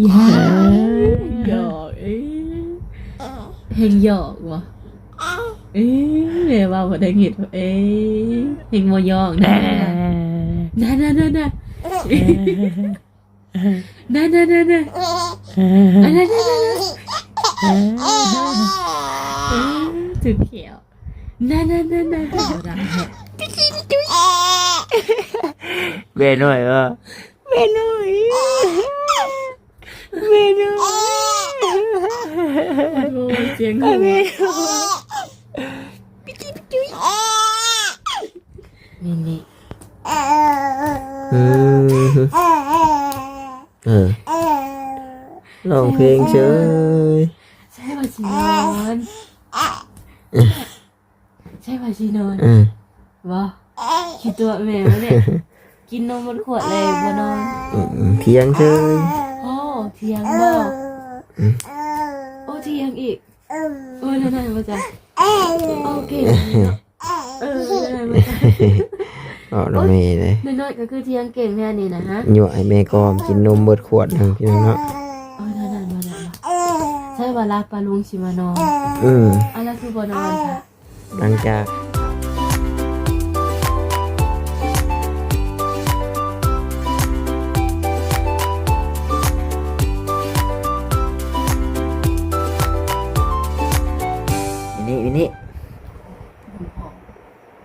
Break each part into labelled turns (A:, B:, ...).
A: อย่าหยอกเอ้ยเฮงหยอกวะเอ้ยแม่ว่าบ่ได้เห็นเอ้ยเฮงบ่หยอกนะนะนะนะนะนะนะนะนะอันนั้นนะถึงเขียวนะนะนะนะเดี๋ยวดังแฮะ
B: เวยหน่อยเออ
A: เมนู เมนูโอ้ยเสียงหัวนี่นี่
B: เออเออร้องเพลงเฉย
A: ใช่ป่ะชีนอนใช่ป่ะชีนอน
B: เออ
A: วะคิดตัวแม่วะเนี่ยกินนมบนขวดเลยบ่นอน
B: อืมเพียงเฉย
A: โอ้ เทียงบ่โอ้เทียงอีกโอ้นั่นๆมาจ้ะโอเคเออนั่นๆมาจ้ะ
B: ออกน้ำเมย์เลย
A: น้อยๆก็คือเทียงเก่งแม่นี่นะฮะ
B: หยวให้แม่กอมกินนมเบิดขวดหนึงพี่น้องเนาะ
A: เออนั่นๆมานั่นๆใช่ว่ารักปลาลุงชิมานอน
B: อืม
A: อะไรคือบ่นอนค่ะ
B: หลังจาก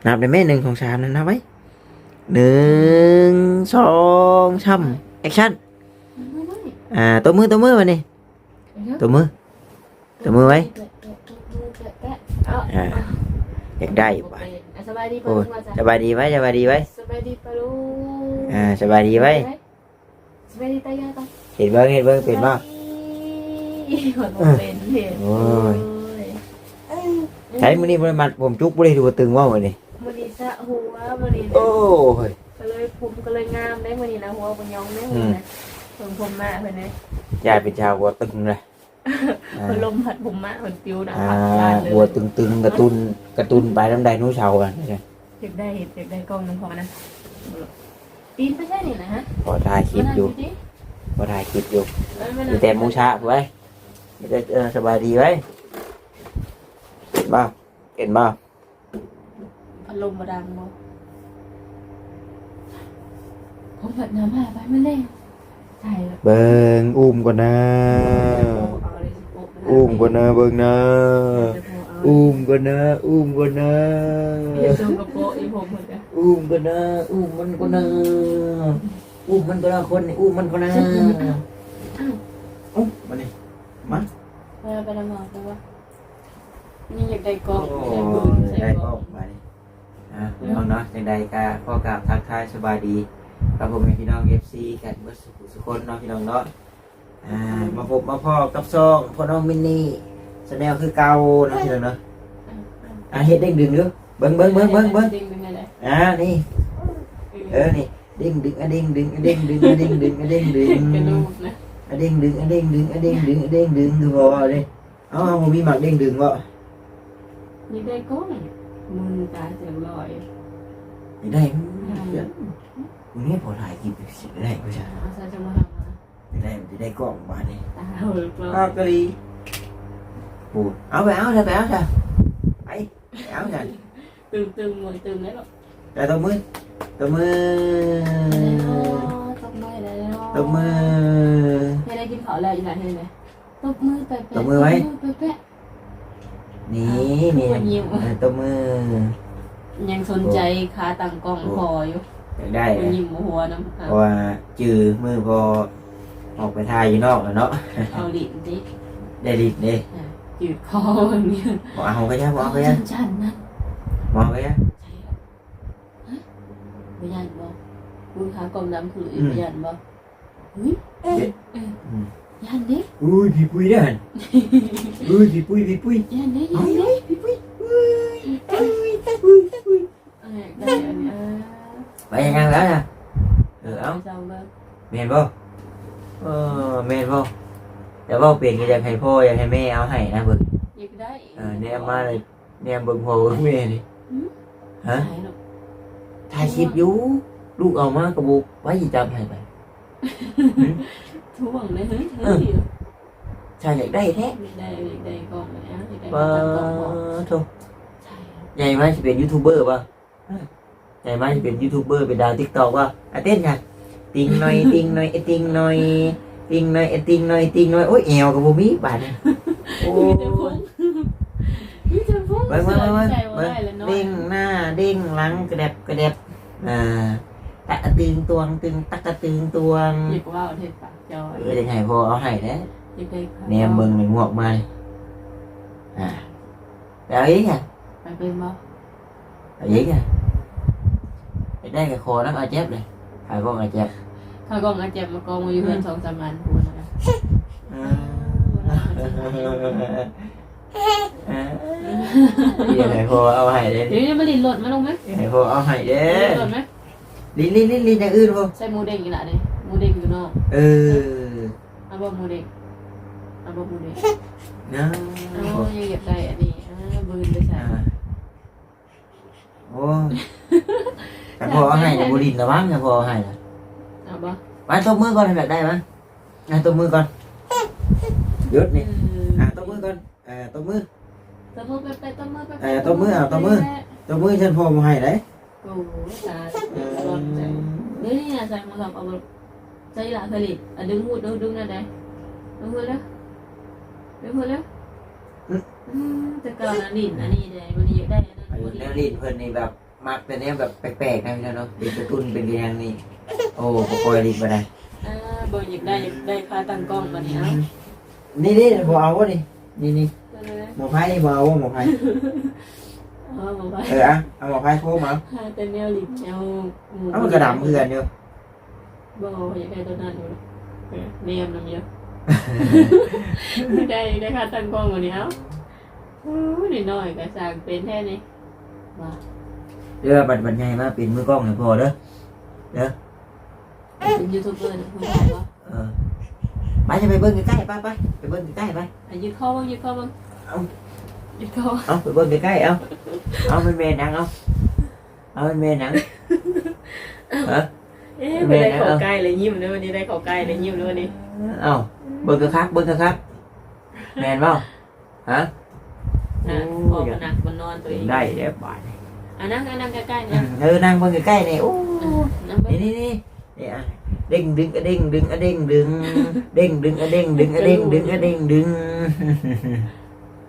B: นับได้ไหมหนึ่งของสามนั่นนับไว้หนึ่งสองสามแอคชั่นอ่าตัวมือตัวมือมานี่ตัวมือตัวมือไว้อ่าอยากได้บ่ะ
A: สบายดีปะ
B: โอ้
A: ลุ
B: ย
A: งว่าจ้ะ
B: สบายดีไว้สบายดีไว้
A: สบายดีปะลุง
B: อ่าสบายดีไว้
A: สบายดีตายายปะ
B: เห็นเบิ้งเห็นเบิ้งเป็นบ้าง
A: หดบ่เป็นเห็น
B: โอ้ยใช้มือนี้บริมัดผมจุกบริดูตึงว่ามือนี้
A: มื้อนี้ สะหัวมื้อนี้
B: โอ้ย
A: ก็เลยผมก็เลยงามได้มื้อนี้นะหัวบ่ยองได้มื้อนี้นะเพิ่นผมมาเพิ่นนะ
B: ยายเป็นชาววัวตึงเลยอ่า
A: เพิ่นลมพัดผมมาเพิ่นปิวนะ
B: อ่า
A: พัดลานเลย
B: วัวตึงตึงๆกระตุนกระตุนไปน้ำใดนู้เชากันนี่ไง
A: เก็บได้เห็ดเก็บได้กล้องน้ำพอนะตีนไม่ใช่นี่นะฮะ
B: พอถ่ายคลิปอยู่
A: มานั่งดิ
B: พอถ่ายคลิปอยู่
A: เอ้ยมา
B: มี
A: นั่ง
B: แต่หมูชาไว้มีแต่เออสบายดีไว้เห็นบ้าเห็นบ้า
A: อารมณ์บดังบ่ผมแบบน้ำหาไปไม่เล่นใช่แล้ว
B: เบิ้งอุ้มก่อนนะ
A: เอาเลยสิโป๊ะนะ
B: อุ้มก่อนนะเบิ้งนะอุ้มก่อนนะอุ้มก่อนนะ
A: เห็นทรงกระโปรงอีผมเหมือนกัน
B: อุ้มก่อนนะอุ้มมันก่อนนะอุ้มมันก่อนนะคนนี่อุ้มมันก่อนนะอุ้มมาดิมา
A: เออไปละหมาดดูว่านี่อยากได้กล้อง
B: โอ้
A: ใส่บุญใส่
B: ได้
A: กล้
B: ก็
A: อง
B: มาดิอะพี่น้องเนาะจังใดก็ขอกราบทักทายสบายดีครับผมพี่น้อง FC กันเมื่อสุขสุขคนเนาะพี่น้องเนาะอ่ามาพบมาพ่อกับซองพ่อน้องมินนี่แสดงคือเก่าเนาะพี่น้องเนาะอะเฮ็ดเด้งดึงเด้อเบิ้งเบิ้งเบิ้งเบิ้งเบิ้ง
A: ดึงเป็นไงเลย
B: อ่านี่เออนี่เด้งดึงอะเด้งดึงอะเด้งดึงอะเด้งดึงอะเด้งดึง
A: กระดูกนะ
B: อะเด้งดึงอะเด้งดึงอะเด้งดึงอะเด้งดึงคือบ่เด้เอ้าบ่มีหมักเด้งดึงบ่
A: อยากได้ก้อ มือตาเสียงลอย
B: ไม่ได้มึงนี่พอถ่ายคลิปสิได้บ่ใช่
A: เอาซะจะมาทำมา
B: ไม่ได้มันจะได้กล้องบาดนี้
A: ตาเอาเลยกล้อง
B: อ้าวกะลีปูเอาไปเอาเลยไปเอาจ้ะไปเอาจ้ะ
A: ตึงตึงมือตึงได้หรอ
B: แต่ตัวมือตัวมือ
A: ตบมือแล้ว
B: ตัวมือ
A: ให้ได้กินข้าวแล้วอยู่ไหนให้ไหมตบมือแปะ
B: ตบมือไว้
A: แปะแปะ
B: นี่มี
A: คนยิ้
B: องมือ
A: ยังสนใจขาต่างกล้องพออยู่
B: ยากได้
A: มัยิ้มหัวน้ำ
B: ค่ะว่าจือมือพอออกไปทายอยู่นอกแล้วเนาะ
A: เอาลิ้นดิ
B: ได้ดิบเลย
A: จืดคออย่เงี้ย
B: บอกเอาไปยังบอกไปยัง
A: จันนะ
B: บอกไปยัง
A: ใช่ไม่ยันบ่คุณขากลมน้ำคือ
B: อีก
A: ไม่
B: ยันบ่เฮ้
A: ย
B: เอ๊ะ Dạ hành đấy.
A: Ui vì quy đó hành. Ui vì quy vì quy. Dạ hành đấy. Dạ hành
B: đấy. Vì
A: quy. Vậy ngang đó nè. Được không? Dạ, vâng.
B: Mèn vô.
A: Ờ mèn
B: vô. để vô biển cái dạng thầy phô và thầy mẹ áo hải nam bực. Dạ cái đấy. Ờ nem ma này nem bừng hồ ứng mẹ đi. Ừ. Hả? Thầy dạ, xịp vâng. vú. Lúc ông á có buộc quá gì tâm thầy vậy. Ừ. ติงหน่อยติงหน่อยโอ้ยแอวกับบูมี่บาดเนี่ยโอ้
A: มีแต่พงมีแต่พง
B: เบิ้งเบิ้งเบิ้ง
A: ใส่
B: เบิ้ง
A: ได้แล้วเนาะ
B: เด้งหน้าเด้งหลังกระเด็บกระเด็บอ่าตะตึงตวงตึงตักกะตึงตวง
A: อยากว่าเอาเทศปากจอย
B: เออจะให้พอเอาให้เด้
A: อยากได้ค่ะ
B: แนมเบิ้งในงวกมาเลยอ่าแล้วอีกอะ
A: ไปเป็นบ่
B: เอาอีกอะไปได้กับคอนักอาเจ็บเลยขายพวกอาเจ็บ
A: ถ้ากล้องอาเจ็บมากองมาอยู่เพื่อนสองสามอันหัวนะ
B: อ่าเดี๋ยวให้พอเอาให้เด้
A: เดี๋ยวจะมาลินโหลดมาลงไหม
B: ให้พอเอาให้เด้
A: โหลดไหม
B: ลิ้นลิ้นลิ้นลิ้นอย่างอื่นพอ
A: ใส่หมูเด้งอีกละเนี่ยหมูเด้งอยู่นอก
B: เออ
A: เอาบ่หมูเด้งเอาบ่หมูเด้ง
B: นะ
A: เอายังอยากได้อันนี้อ่าบืนไปใส่
B: อ่าโอ้แต่พอเอาให้เนี่ยบุรินทร์นะบ้างแต่พอเอาให้นะ
A: เอาบ่
B: มาตบมือก่อนให้แบบได้ไหมอะตบมือก่อนหยุดนี่อะตบมือก่อนอ่าตบมือ
A: ตบมือไปไปตบมือไป
B: เออตบมือเอาตบมือตบมือฉันพอมาให้เลย
A: โอ้ตาร้อนใจเดี๋ยวนี่นะใส่มาสอบเอาใส่ละผลิตอะดึงหูดึงดึงนั่นได้ดึงหูแล้วดึงหูแล้วอืมแต่ก่อนอันนี้อันนี้ได้วันอยากได้อันนั้น
B: อายุ
A: วัน
B: แน
A: นี้
B: วลิ้นเพิ่นนี่แบบมักแต่เนี้ยแบบแปลกๆนะพี่น้องเนาะเป็นกระตุ้นเป็นกระยังนี่โอ้ปกอยลิ้นมาได้
A: อ่าบ่อยากได้อยากได้ค่าตั้งกล้องวันนี้เอา
B: นี่นี่พอเอาวะนี่นี่นี่หมอไพ่นี่พอเอาวะหมอไพ่
A: เอาบ่ไป
B: เอออะเอาหมอไพ่โค้งมา
A: ค่าแต่แนวหลิบแนวห
B: เอามันกระดำเพื่อนอยู่
A: บ่อยากได้ตัวนั้นอยู่เออเนียมน้ำเยอะได้ได้ค่าตั้งกล้องวันนี้เอาโอ้ยนิดหน่อยก็สร้างเป็นแค่นี้ว่า
B: เรือบัดบัดใหญ่มาเป็นมือกล้องให้พอเด้อ
A: เป็นยูทูบเบอร์นะคุณบอกว่า
B: เออไปจะไปเบิ้งใกล้ๆไปไปไปเบิ้งใกล้ๆไป
A: อะยึดเข้าบ้างยึดเข้าบ้าง
B: เอา
A: ยึดเข้า
B: เอาไปเบิ้งใกล้ๆเอาเอาเป็นเมนหนังเอาเอาเป็นเมนหนังเออ
A: เอ๊ะไม่ได้เข้าใกล้เลยยิ้มเลยวันนี้ได้เข้าใกล้เลยยิ้มเ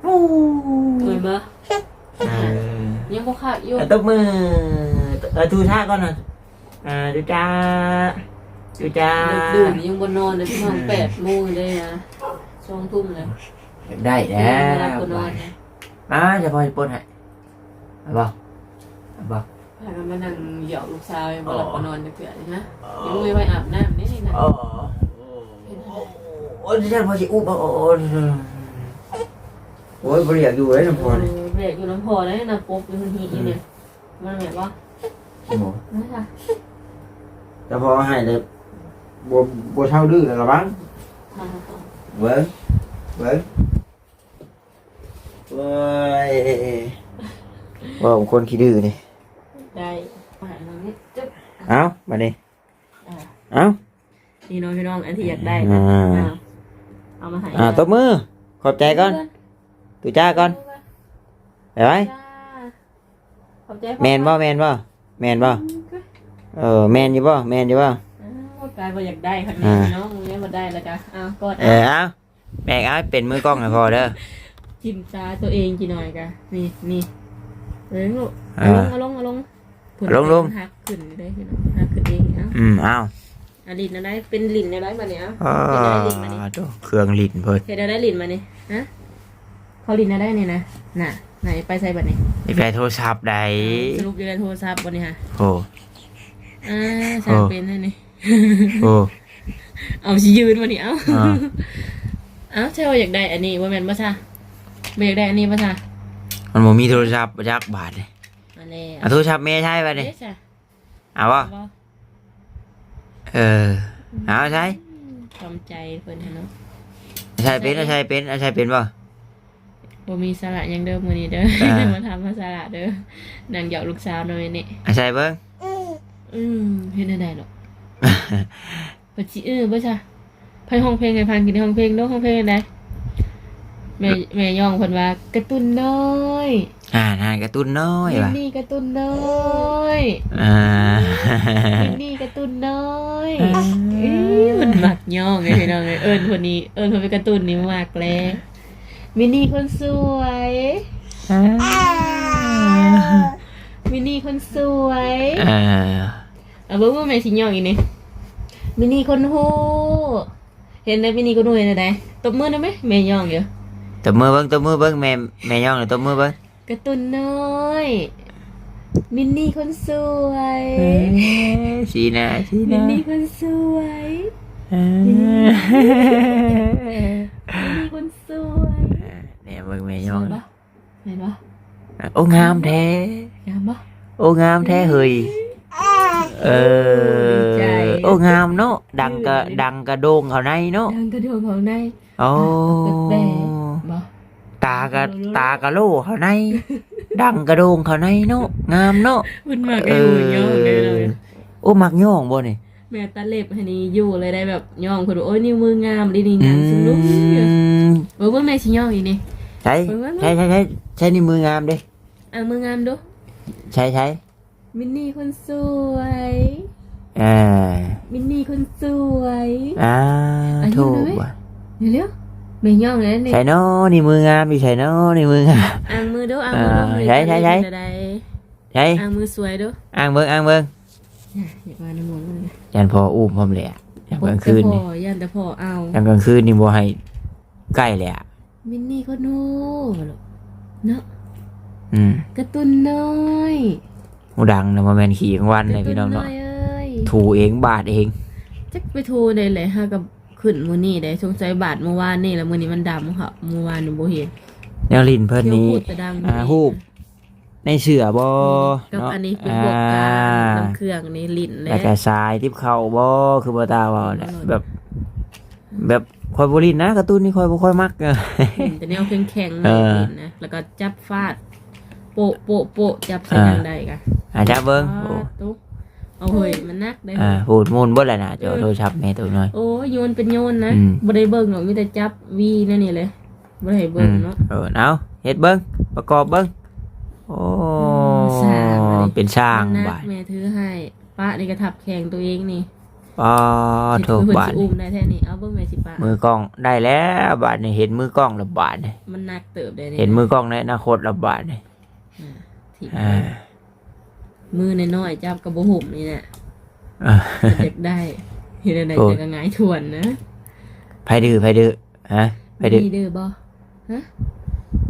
A: ลยวันนี้
B: เอาเบิ้งกระคักเบิ้งกระคักแมนเปล่าฮะ
A: อะพอมันหนักมันนอนตัวเอง
B: ได้เดี๋ยวบาด
A: อะนั่งนั่งใกล้ๆ
B: อื
A: นะ
B: มเออนั่งเบิ้งใกล้ๆนี่โอ้
A: นั่งไป
B: นี่นี่นี่นี่อะเด้งดึงอะเด้งดึงอะเด้งดึงเด้งดึงอะเด้งดึงอะเด้งดึงอะเด้งดึงโอ้
A: เหมือนบ่
B: เออ
A: ยังบ่ขาดอยู่
B: À, tóc mơ ở thu tha con à à chú cha chú
A: ดึก
B: cha
A: ดื่นยังบนนอนเลยพี่น้องแปดโมงเลยนะสองทุ่มเลย
B: đây
A: ไม่รับ
B: nè
A: ก็นอนนะ
B: má cho thôi bôn hại à bò à bò
A: พากันมานั่งเหยาะลูกสาวยังบ่หลับก็นอนเถื่อนนะยังไม่ไปอาบน้ำนี่นะ
B: ờ ôi đi ra thôi chị úp ôi ôi bây giờ dù đấy làm
A: เอ
B: phò
A: อ
B: này
A: เบรกอยู่น้ำพอได้นะปุ๊บอยู่หีอยู่เนี่ยมันแบบว่า
B: Ủa,
A: ไม่ค่ะ
B: cho phò hại là bùa bùa sau đưa là bán
A: ทางต่อ
B: vâng vâng ôi wow một con khi đưa này
A: ได้ผ่านตรงนี้จุ๊บ
B: áo mà đi
A: อ่า
B: áo
A: นี่น้องพี่น้องอันที่อยากได้
B: อ่า
A: อ่าเอามาให้
B: à tốt mưa khọp chạy con tụi cha con để bay
A: ขอบใจ
B: men bo men bo men bo ờ men gì bo men gì bo
A: กายบ่อยากได้ครับนี่น้องเนี่ยบ่ได้แล้วจ้ะอ้าวกอด
B: ờ áo mẹ áo pin mưa con này phò đó
A: จิ้มตาตัวเองกี่หน่อยกะนี่นี่เอ้ยลูก
B: อ่า
A: เอาลงเอาลง
B: ลงลง
A: หักขึ้นได้พี่น้องหักขึ้นเองเอ้า
B: ừ áo
A: อะลินอะไรเป็นลินอะไรมาเนี่ยเอ้า
B: ờ đồ khương lịn vợt
A: เฮ็ดอะไรลินมาเนี่ยฮะ เขาลินอะไรเนี่ยนะ น่ะ ไหนไปใส่บัดนี้
B: đi về thô sạp
A: ส
B: đấy
A: รุปอยู่ในโทรศัพท์บัดนี้ฮะ
B: ồ
A: อ่าสาวเป็นให้นี่
B: ồ
A: เอาสิยืนมานี่เอ้า
B: อ่า
A: เอ้าใช่ว่าอยากได้อันนี้ว่าแม่นบ่ซะบ่อยากได้อันนี้บ่ซะ
B: มันบ่มีโทรศัพท์จักบาทเลย
A: มาแล้ว
B: เอาโทรศัพท์แม่ใช้ไปดิ
A: เอ๊ะจ้ะ
B: เอาบ่
A: บ่
B: เออเอาใช้
A: ทำใจเพิ่นให้เนาะ
B: ใช้เป็นเอาใช้เป็นเอาใช้เป็นบ่
A: บ่มีสาระหยังเด้อมื้อนี้เด้อ
B: อ่า
A: มาทำมาสาระเด้อนั่งเหยาะลูกสาวหน่อยนี่
B: เอาใช้เบิ่ง
A: อืมเฮ็ดได้หรอกปะจิเออบ่จ้ะไปห้องเพลงให้ฟังกินในห้องเพลงเด้อห้องเพลงอันใดแม่แม่ย่องเพิ่นว่าการ์ตูนน้อย
B: อ่านอ่านการ์ตูนน้อย
A: มิน
B: ว่ะ
A: นี่การ์ตูนน้อย
B: อ่า
A: มินนี่การ์ตูนน้อย
B: อ่า
A: เอ้ยมันมักย่องไงพี่น้องเอ้ยเอิญคนนี้เอิญคนเป็นการ์ตูนนี่มากแล้ว มินนี่คนสวยมินนี่คนสวย
B: อ่า
A: เอาเบิ้งว่าแม่สิย่องอีกนี่มินนี่คนฮู้เห็นได้มินนี่คนฮู้เห็นได้ตบมือได้ไหมแม่ย่องอยู่
B: ตบมือเบิ้งตบมือเบิ้งแม่แม่ย่องเลยตบมือเบิ้ง
A: การ์ตูนน้อยมินนี่คนสวย
B: สีหนะสีห
A: มิ
B: นะ
A: นนี่คนสวย
B: อ่า
A: มินนี่คนสวย
B: เนี่ยเบิ้งแม่
A: ส
B: ย่อ
A: ว
B: ง
A: ยปะเห็นปะ
B: โอ้งามแท้
A: งามปะ
B: โอ้งามแท้เฮยเออ
A: ดีใจ
B: โอ้งามเนาะ ดังกะดังกระโดงเขาในเนาะ
A: ดังกระโดดของใน
B: โอ้
A: แปลกบ่
B: ตากะตากะโลเขาใน ดังกระโดงเขาในเนาะ งามเนาะ
A: มันมากไอ้หูย่องเลยเลย
B: โอ้มักย่องบ่นี่
A: แม่ตาเล็บให้นี่อยู่เลยได้แบบย่องคนบอกโอ้ยนิ้วมืองามดีนี่
B: อื
A: งามสุดลูก
B: ม
A: เออเบิ่งในสิย่องอีนี่
B: ใช่ใช่ใช่ใช่ใช่นี่มืองามเด้
A: อ่างมืองามดู
B: ใช่ใช่
A: มินนี่คนสวย
B: อ่า
A: มินนี่คนสวย
B: อ่า
A: อายุ
B: ถูก
A: น้อย
B: ว่ะ
A: เร็วๆแม่ย่องเลยนี่
B: ใช่เนาะนี่มืองามมีใช่เนาะนี่มืองาม
A: อ่างมือดูอ่างมือดู
B: เออใช่ใช่ใช่
A: จะได้
B: ใช่
A: อ่างมือสวยดู
B: อ่างเบิ่งอ่างเบิ่ง
A: อยากมาในหมวกเลย
B: ยันพออุ้มพร้อมเลยอะยามกลางคืน
A: แต่
B: นี่
A: พ่อย่านแต่พ่อเอา
B: ยามกลางคืนนี่บ่ให้ใกล้เลยอะ
A: มินนี่คนโน่เนาะ
B: อืม
A: การ์ตูนน้อย
B: หูดังนะบ่แม่นขี่กลางวันเลยพี่น้อง
A: กระ
B: เนาะ
A: ตุ้เอ้ย
B: ถูเองบาดเอง
A: จักไปโทรได้เลยฮะกับขึ้นมื้อนี้ได้สงสัยบาทเมื่อวานนี่แล้วมื้อนี้มันดำค่ะเมื่อวานนี่บ่เห็น
B: แนวลิ้นเพิ่นนี้
A: เที่ยวพูดแต่ดัง
B: อ่าฮูบในเสือบ่
A: กับ
B: เนาะ
A: อันนี้เป็น
B: อ่า
A: พวกกาน้ำเครื่องนี่ลิ้นแห
B: แล้ว
A: ละ
B: ก็ทรายทิพเข้าบ่คือบ่ตาเว้าน่ะแบบแบบ คอยบ่ลิ้นนะการ์ตูนนี่คอยบ่ค่อยมักเออ
A: เห็นแต่แนวแข็งๆ
B: เอ
A: นะ
B: อ
A: ลิ้นนะแล้วก็จับฟาด โปะโปะโปะจับใส่
B: อ่า
A: ทางใดกะ
B: อาจจะเบิ่งโอ้
A: ตุ๊กเอาเฮ้ยมันนักได้
B: อ่าพูดมูลเบิดแล้วนะจอโทรศัพท์แม่ตัวน้อย
A: โอ้ยโยนเป็นโยนนะ
B: อืม
A: บ่ได้เบิ่งหรอกมีแต่จับวีนั่นนี่เลยบ่ได้ให้
B: อื
A: เบิ่ง
B: ม
A: เนาะ
B: เออเอาเฮ็ดเบิ่งประกอบเบิ่งโอ้
A: สร้างอะไร
B: เป็นช่าง
A: มันนั
B: บากด
A: แม่ถือให้ป้านี่ก็ทับแข่งตัวเองนี่
B: อ๋อโท
A: เพิ่น
B: บาด
A: สิอุ้มได้แท้นี่เอาเบิ่งแม่สิป้า
B: มือกล้องได้แล้วบาดนี่เห็นมือกล้องแล้วบาดนี่
A: มันหนักเติบได้นี่
B: เห็นมือกล้องในอนาคตแล้วบาดนี่
A: ที่
B: อ่า
A: มือน้อยๆจับกับบ่ห่มนี่น่ะ
B: อ่า
A: เด็กได้เฮ็ดได้
B: โอ้
A: จะก็หงายทวนนะ
B: ไผดื้อไผดื้อฮะไผดื้อ
A: มินนี่ดื้อบ่ฮะ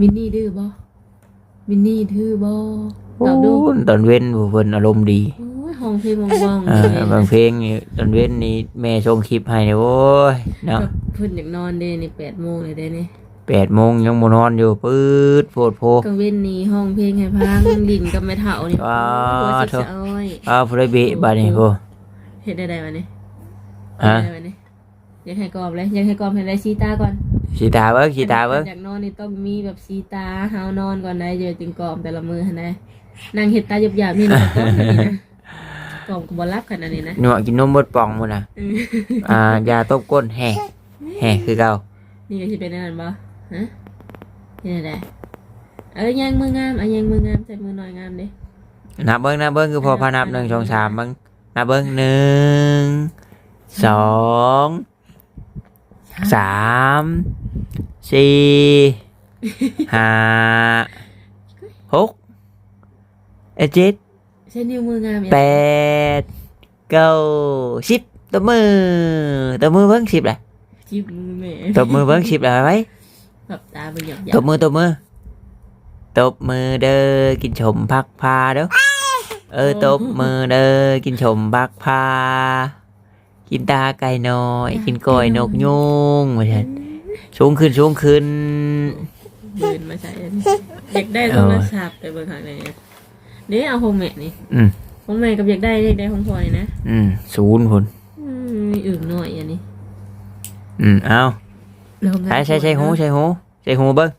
A: มินนี่ดื้อบ่มินนี่ดื้อบ่ตอบดู
B: โอ้ตอนเว้นผู้เพิ่นอารมณ์ดี
A: โอ้ย ห้องเพลงว่องๆ
B: เอ
A: เล
B: อยบางเพลงนี่ตอนเว้นนี่แม่ส่งคลิปให้นี่โอ้ยเนาะ
A: ก็เพิ่นอยากนอนเด้นี่8โมงเลยเด้นี่
B: แปดโมงยังบ่นอนอยู่ปื๊ดโพดโพ
A: กลางเว้นนี่ห้องเพลงให้พังดินกับแม่เฒ่านี่
B: ว้าว
A: หัวสิ
B: โถ่
A: สะอ้อย
B: อ้าวผู้ใดเบะบาดนี่โพ
A: เฮ็ดได้ได้วะนี่
B: ฮะ
A: เฮ็ดได้วะนี่อยากให้กรอบเลยอยากให้กรอบให้ได้สีตาก่อน
B: สีตาเบิ้งสีตาเบิ้ง
A: อยากนอนนี่ต้องมีแบบสีตาเฮานอนก่อนได้เดี๋ยวจึงกรอบแต่ละมือหั่นได้นั่งเฮ็ดตาหยาบๆนี่นะ กรอบอันนี้นะกรอบก็บ่รับขนาดนี้นะ
B: หนวกกินนมบดป่องหมดนะ
A: อืม
B: อ่ายาต้มก้นแห่แห่คือเก่า
A: นี่ก็สิเป็นนั่นบ่ฮะนี่ได้เอ้ยยังมืองามเอายังมืองามใส่มือหน่อยงามเด้
B: นับเบิ้งนับเบิ้งคือพอพานับหนึ่งสองสามเบิ้งนับเบิ้งหนึ่งสองสามสี่ห้าหกเอ็ดเจ็ด
A: ใช้นิ้วมืองาม
B: แปดเก้าสิบตัวมือตัวมือเบิ้งสิบเลย
A: จิบมือแม่
B: ตัวมือเบิ้งสิบเลยไหม
A: แบบตาไปหยอก
B: ตบมือตบมือตบมือเด้อกินชมพักพาเด้อเออตบมือเด้อกินชมพักพากินตาไก่น้อย กินก้อยนกยุงไม่ใช่สูงขึ้นสูงขึ้น
A: เดินมาใช้อันนี้อยากได้โทรศัพท์ไปเบิ่งข้างใน เนี่ยเดี๋ยวเอาของแม่นี่
B: อืม
A: ของแม่กับอยากได้อยากได้ของพ่อนี่นะ
B: อืมศูนย์พุ่น
A: อืมมีอึ่งหน่อยอันนี้
B: อืมเอา
A: แล้วของ
B: ใช้ใช้ใช้หูใช้หูใช้หูเบิ้ง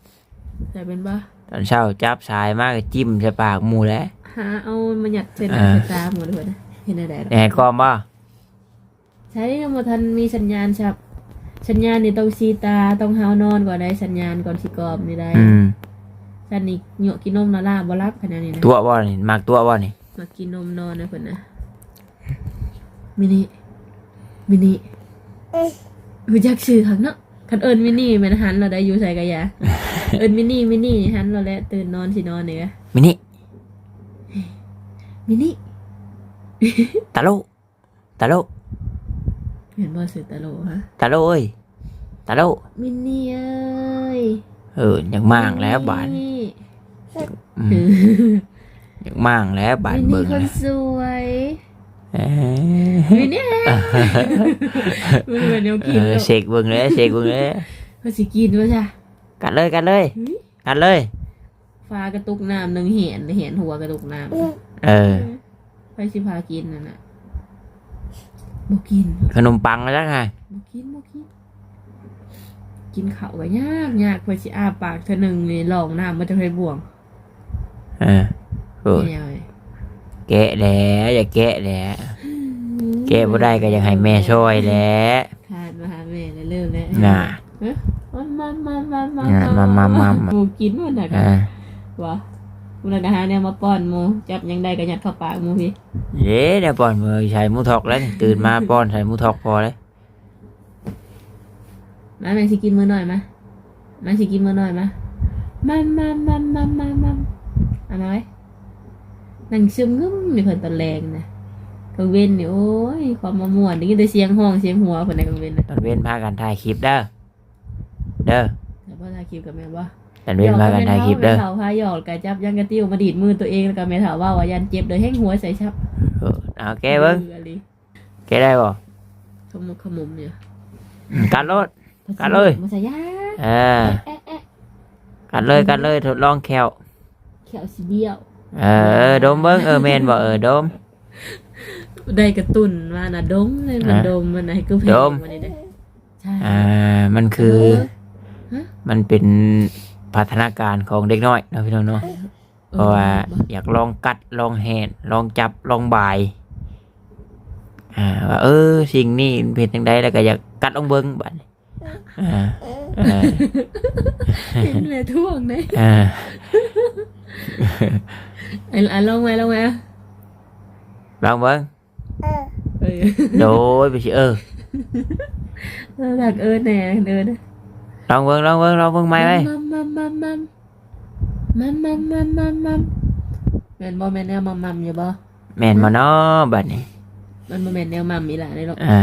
A: ใส่เป็นบ้า
B: ตอนเช้าจับสายมากก็จิ้มใส่ปากหมูแล้ว
A: หาเอามาหยัดเส้น
B: อ่า
A: ใส่ตาหมดเลยนะเห็นอะไรหรอ
B: แหน่กอมบ่
A: ใช้ยังบ่ทันมีสัญญาณชับ สัญญาณนี่ต้องซีตาต้องเฮานอนก่อนได้สัญญาณก่อนสิกรอบนี่ได้
B: อืม
A: ฉันนี่เหยาะกินนมนอนลาบ่รับขนาดนี้นะ
B: ตัวบ่นี่มากตัวบ่นี่
A: มากินนมนอนนะเพิ่นนะมินิมินิรู้จักชื่อคักเนาะคันเอิ้นมินิแม่นหันเราได้อยู่ใส่กะยาเอิ้นมินิมินิหันเราแล้วตื่นนอนสินอนนี่กะ
B: มินิ
A: มินิ
B: ตาโลตาโล
A: เห็นบ่สื่อตะโลฮะ
B: ตาโลเอ้ยตาโล
A: มินิเอ้ย
B: เอออยากมางแล้วบาด
A: มินิ
B: อืมอยากมางแล้วบาด
A: มินิ
B: เบิ่ง
A: คน
B: เลย
A: สวย
B: เอ้ย
A: มินิมันเหมือนแนว
B: เอ
A: กิน
B: อ
A: เนาะ
B: เสกเบิ่งเลยเสกเบิ่งเลย
A: เขาสิกินว่าจ้ะ
B: กัดเลยกัดเลย
A: เฮ้ย
B: กัดเลย
A: ฟ้ากระตุกน้ำหนึ่งเห็นเห็นหัวกระตุกน้ำ
B: เออ
A: ไปสิพากินนั่นน่ะบ่กิน
B: ขนมปังแล้วไง
A: บ่กินบ่กิน กินข้าวก็ยากยากเพื่อสิอ้าปากเธอหนึ่งนี่ลองน้ำมันจะไปบ่วง
B: เออโอ้ย
A: แนวเลย
B: แกะแล้วอย่าแกะแล้วแกะบ่ได้ก็อยากให้แม่ช่วยแล้ว
A: คาดมาหาแม่แล้วเริ่มแล้ว
B: น่ะ
A: เอ้ยมามามามามา
B: น่ะมามามามา
A: หมูกินมันน่ะ
B: อ่า
A: วะมูลนะฮะเนี่ยมาป้อนหมูจับยังได้ก็ยัดเข้าปากหมูพี่
B: เย้เดี๋ยวป้อนมือใส่หมูทอกแล้วนี่ตื่นมาป้อนใส่หมูทอกพอเลย
A: มาแม่สิกินมื้อหน่อยมามาสิกินมื้อหน่อยมามามามามามามาเอามาไว้นั่งซึมงึ้มอยู่เพิ่นตอนแรงนะกลางเว้นนี่โอ้ยความมาม่วนได้ยินแต่เสียงห้องเสียงหัวเพิ่นในกลางเว้นนะ
B: ตอนเว้นพากันถ่ายคลิปเด้อ เด้อ
A: แล้วบ่ถ่ายคลิปกับแม่บ่
B: ตอนเว้นพากันถ่ายคลิปเด้อ
A: แม่เฒ่าพาหยอกกะจับยังกระติ้วมาดีดมือตัวเองแล้วก็แม่เฒ่าว่าว่ายันเจ็บเด้อแห้งหัวใส่ชับ
B: เออเอาแกเบิ้ง
A: อออะไร
B: แกได้บ่
A: ขมุกขมุมเนี่ย
B: อืมกัดรถ กัดเลย
A: มาใส่ยา
B: เออ
A: เอ๊ะเอ๊ะ
B: กัดเลยกัดเลยทดลองแคว
A: เขียวสิเบี้ยว
B: เออดมเบิ้งเออแมนบ่เออดม
A: ได้กระตุนมานะดมเลยมัน
B: อะ
A: ดมมันให้กูเพล
B: ดม
A: มันนี่ได้ใช่
B: อ่ามันคือ
A: ฮะ
B: มันเป็นพัฒนาการของเด็กน้อยเนาะพี่น้องเนาะเพราะว่าอยากลองกัดลองแหนลองจับลองบายอ่าว่าเออสิ่งนี้เป็นจังไดแล้วก็อยากกัดลองเบิ้งบัดนี้อ่า เล
A: ยท่วงเลย
B: อ่า
A: ไอ้อะลองไหมลองไหม
B: ลองเบิ้งโดยไปสิเออ
A: เออดักเออแหน่เดิน
B: ลองเบิ้งลองเบิ้งลองเบิ้งไหมไหม
A: มัมมัมมัมมัมมัมมัมมัมมัมแมนบอแมนแนวมัมมัมอยู่บ่
B: แมนบ่เนาะบัดนี้
A: มันบ่แมนแนวมัมอีหล่ะได้หรอก
B: อ่า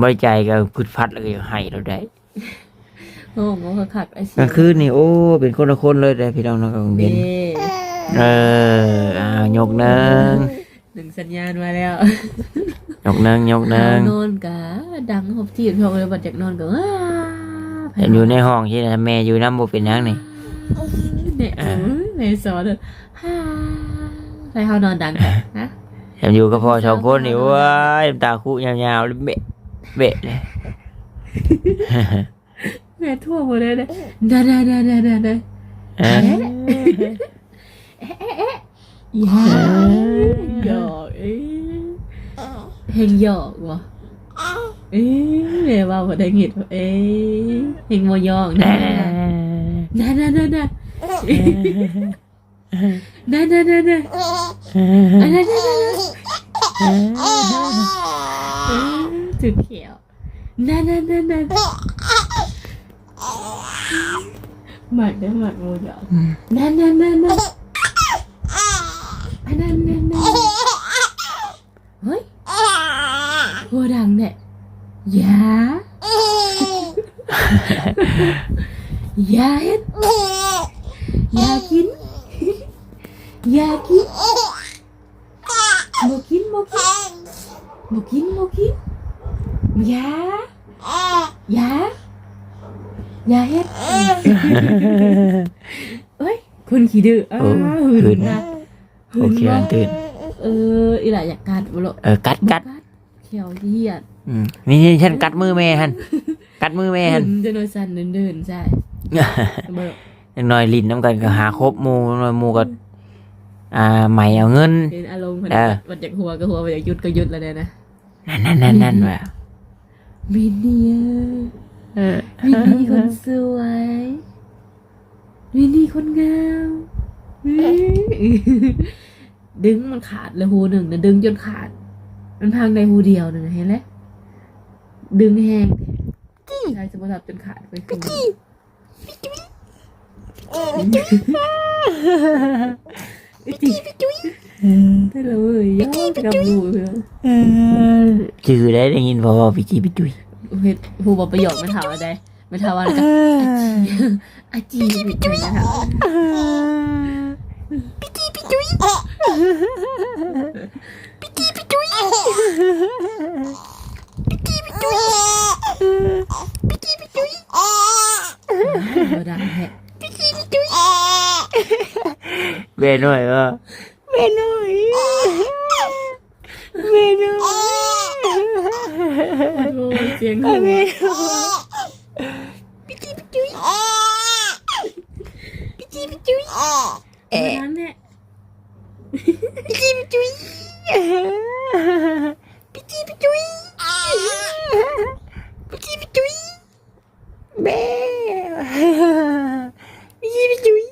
B: บริใจก็พืดพัดแล้วก็อยากให้เราได้
A: โอ้โหคักๆไอ้สิ
B: กลางคืนนี่โอ้ เป็นคนละคนเลยได้พี่น้องเนาะกับเบ
A: เด้
B: นเอออ้าวยกหนึ่ง
A: หนึ่งสัญญาณมาแล้ว
B: ยกหนึ่งยกหนึ่ง
A: นอนกะดังหบที่พองเลยบัดจากนอนก็ว้า
B: เห็นอยู่ในห้องที่นะแม่อยู่น้ำบุเป็นหยังนี่
A: เนี่ยเออแม่สอนเลยฮ่าใครเขานอนดังกันฮะ
B: เห็นอยู่กับพ่อสองคนนี่ว้ายน้ำตาคุยาวๆเลยเบะ เบะเลย
A: แม่ทั่วหมดเลยเนี่ยดาดาดาดาดาดา
B: เออ
A: อย่าหยอกเอ้ยเพลงหยอกวะเอ้ยแม่ว่าบ่ได้งิดเอ้ยเพลงโมยองนะนะนะนะนะนะนะนะนะอันนั้นนะจุดเขียวนะนะนะนะหมักได้ห từ kẹo na na na na. Mệt để mệt mùi giọt ừ. na na na na. À, na na na. Ơi cô đằng nè dạ. Dạ hết. Dạ chín dạ chín một chín một chín một chín một chín อย่ากินอย่ากินบ่กินบ่กินบ่กินบ่กินอย่าอย่าอย่าเฮ็ดเอ้ยคนขี้ดื้ออ้าว
B: โอ้
A: หื
B: หื
A: น
B: น
A: นะ
B: โอเคอันตื่น
A: เอออีหล่ะอยากกัดบ่ลูก
B: เออกัดกัด
A: เขียวเหี้ยด
B: อืมนี่นี่ฉันกัดมือแม่ฮันกัดมือแม่ฮัน
A: หืนจะโดนสั่นเดินๆใช่บ่ลูก
B: อย่างน้อยลิ้นน้ำกันก็หาครบหมูหมูก็ อ่าใหม่เอาเงิน
A: เป็นอารมณ์มัน
B: เออ
A: มันจากหัวก็หัวมันจากยุดก็ยุดแล้วเนี่ยนะ
B: นั่นนั่นนั่นนั่นว่ะ
A: มินนี่เออมินนี่คนสวยมินนี่คนงามดึงมันขาดเลยหูหนึ่งนะดึงจนขาด มันพังในหูเดียวหนึ่งเห็นไหมดึงแห้งใช่สมมติจนขาดไปครึ่งพี่พี่จุ๊ย ได้เลยยอดกับหูเลย
B: จือได้ได้ยินพอพี่จีพี่จุย
A: เฮ็ดหูบอกประโยคไม่ถามอะไรไม่ถามว่าอะไรกันอาจีพี่จุ๊ยนะคะเราดังแฮะ
B: เว้นหน่อยว่าเว้ แม่น้อยว่าแม่น้อยแม่น้อย
A: โอ้ยเสียงแม่น้อย
B: ปิจิปิจุยปิจิปิจุย
A: เอ๊ะนั่นปิ
B: จิจุยปิจิปิจุยปิจิปิจุยแม่ปิจิปิจุย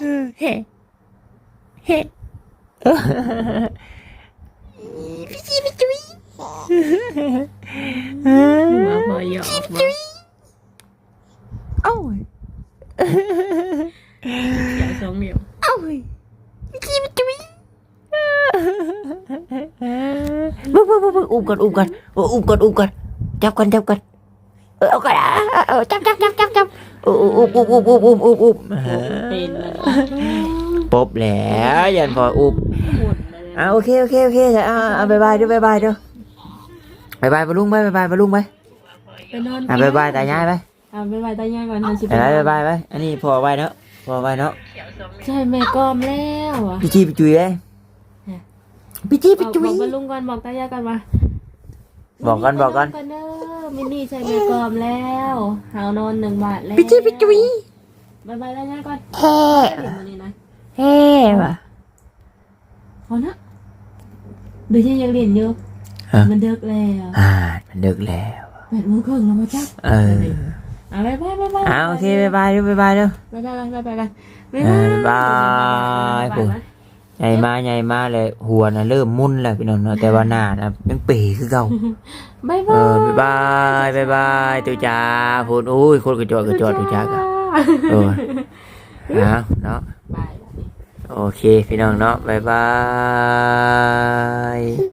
B: He. He. Pisi bitui. Mama ya. Pisi bitui. Ôi. Dạ xuống miệng. Ôi. Pisi bitui. Bước bước bước bước ôm con ôm con. Ôm con ôm con. Chắp con chắp con. Ôm con. Chắp chắp chắp chắp chắp. อุ้มอุ้มอุ้มอุ้มอุ้มอุ้มอุ้มอุ้ม
A: เป็นแล้ว
B: ปบแล้วยันพออุ้ม
A: หมดเลย
B: อ่าโอเคโอเคโอเคอ่าอ่าบายบายเด้อบายบายเด้อบายบายปลุงไปบายบายปลุงไป
A: ไปนอน
B: อ่าบายบายตายายไป
A: อ่าบายบายตายายก่อนทำชิ
B: บายบายบายไปอันนี้พอไว้เนาะพอไว้เนาะ
A: ใช่แม่กอมแล้วอะ
B: พี่จีพี่จุยเลยพี่จีพี่จุ
A: บ
B: ย
A: อกบลุงก่อนบอกตายายก่อนมา
B: บอกกันบอกกัน
A: เมินนี่ใช่แม่กอมแล้วหาวนอนหนึ่งบาทแล้ว
B: พี่จีพี่จุย
A: บายบายตายายก่อน
B: เฮ้
A: เดี๋ยวมานี่นะ
B: เฮ้ว่ะ
A: พอนะเดี๋ยวยังเรียนเยอะ
B: ฮะ
A: มันเดิกแล้ว
B: อ่ามันดึกแล้ว
A: แปดโมงครึ่งแล้วมาจับ
B: เออ
A: อะบายบายบายบาย
B: อ่าโอเคบายบายเด้อบายบายเด้อบา
A: ยบายบายบายบาย
B: อ่าบายปู่ ใหญ่มาใหญ่มาเลยหัวน่ะเริ่มมุ่นแล้วพี่น้องเนาะแต่ว่าหน้าน่ะยังเป๋คือเก่า
A: บาย
B: เอบา
A: ย
B: อบ๊ายบายบ๊ายบายตุจ้าพูดโอ้ยคนกระจอกกระจอกตุจ้ากันเออเอาเนาะ
A: บาย
B: โอเคพี่น้องเนาะบ๊ายบาย